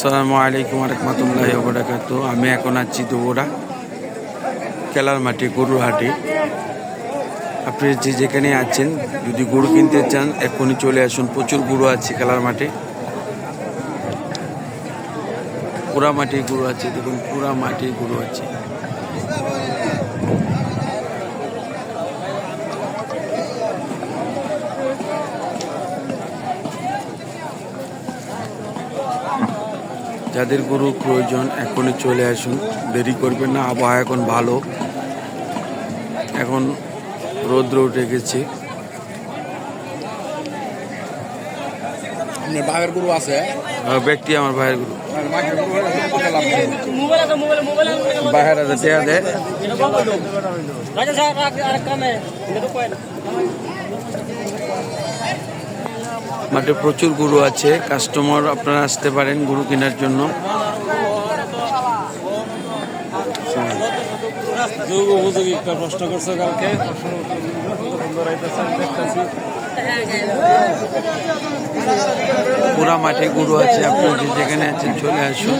আসসালামু আলাইকুম রহমতুল্লাহ বরাকাত। আমি এখন আছি দুবুরা খেলার মাঠে গরুর হাটে আপনি যে যেখানে আছেন, যদি গরু কিনতে চান এখনই চলে আসুন। প্রচুর গরু আছে খেলার মাঠে পুরা মাটি গরু আছে, দেখুন পুরা মাটি গরু আছে। যাদের গরু প্রয়োজন এখনই চলে আসুন। দেরি করবেন না আবহাওয়া এখন ভালো। এখন রৌদ্র উঠে গেছে। আপনার গরু আছে? ব্যক্তি আমার ভাইয়ের গরু। মোবাইল আছে দেয়া রাজা সাহেব আর কাম মাঠে প্রচুর গরু আছে। কাস্টমার আপনারা আসতে পারেন গরু কেনার জন্য। প্রশ্ন করছে কালকে। পুরা মাঠে গরু আছে আপনারা যেখানে আছেন চলে আসুন।